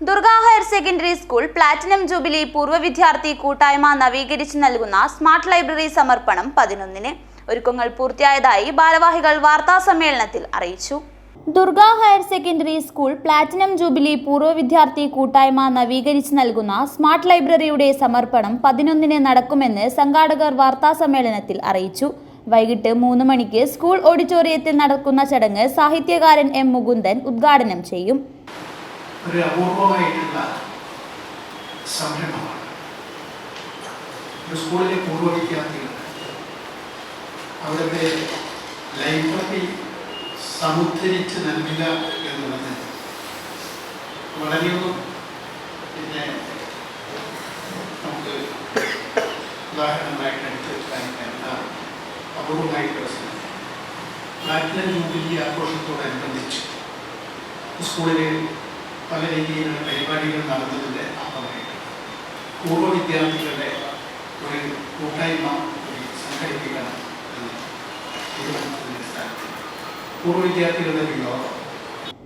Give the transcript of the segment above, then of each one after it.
Durga higher secondary school platinum jubilee പൂർവ വിദ്യാർത്ഥി കൂട്ടായ്മ നവീകരിച്ച് നൽകുന്ന സ്മാർട്ട് ലൈബ്രറി സമർപ്പണം പതിനൊന്നിന് ഒരുക്കങ്ങൾ പൂർത്തിയായതായി ബാലവാഹികൾ വാർത്താ സമ്മേളനത്തിൽ അറിയിച്ചു. Durga higher secondary school platinum jubilee പൂർവ വിദ്യാർത്ഥി കൂട്ടായ്മ നവീകരിച്ച് നൽകുന്ന സ്മാർട്ട് ലൈബ്രറിയുടെ സമർപ്പണം പതിനൊന്നിന് നടക്കുമെന്ന് സംഘാടകർ വാർത്താ സമ്മേളനത്തിൽ അറിയിച്ചു. വൈകിട്ട് മൂന്ന് മണിക്ക് സ്കൂൾ ഓഡിറ്റോറിയത്തിൽ നടക്കുന്ന ചടങ്ങ് സാഹിത്യകാരൻ എം മുകുന്ദൻ ഉദ്ഘാടനം ചെയ്യും. ഒരു അപൂർവമായിട്ടുള്ള സംരംഭമാണ്. ഒരു സ്കൂളിലെ പൂർവ വിദ്യാർത്ഥികൾ അവിടുത്തെ ലൈബ്രറി സമുദ്ധരിച്ച് നൽകുക എന്നുള്ളത് വളരെയൊന്നും പിന്നെ നമുക്ക് ഉദാഹരണമായിട്ട് എടുത്ത് കാണിക്കേണ്ട അപൂർവമായിട്ടുള്ള സംഗതി പ്ലാറ്റിനം ജൂബിലി ആഘോഷത്തോടനുബന്ധിച്ച് സ്കൂളിൽ രീതിയിലുള്ള പരിപാടികൾ നടന്നതിന്റെ ഭാഗമായിട്ട് പൂർവ വിദ്യാർത്ഥികളുടെ ഒരു കൂട്ടായ്മ കൂടി സംഘടിപ്പിക്കണം പൂർവ വിദ്യാർത്ഥികളുടെ വിനോദം.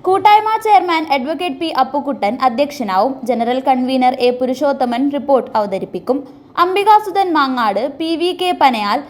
കൂട്ടായ്മ chairman advocate P Appukuttan അധ്യക്ഷനാവും. General convener A Purushothaman report അവതരിപ്പിക്കും. Ambikasudhan Mangad P V K Panayal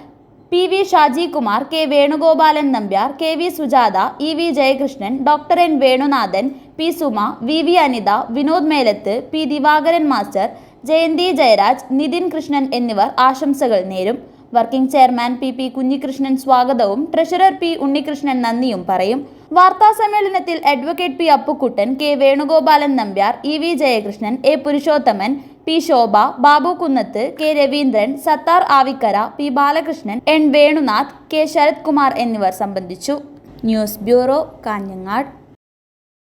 P V Shaji Kumar K Venugopalan Nambiar K V Sujatha E V Jayakrishnan doctor N Venunathan P Suma V V Anitha Vinod Melath P Divakaran master Jayanthi Jayaraj Nithin Krishnan എന്നിവർ ആശംസകൾ നേരും. Working chairman P P Kunhikrishnan സ്വാഗതവും treasurer P Unnikrishnan നന്ദിയും പറയും. വാർത്താ സമ്മേളനത്തിൽ advocate P Appukuttan K Venugopalan Nambiar E V Jayakrishnan A Purushothaman P Shobha Babu Kunnath K Raveendran Sathar Avikkara P Balakrishnan N Venunath K Sarath Kumar എന്നിവർ സംബന്ധിച്ചു. News bureau Kanhangad.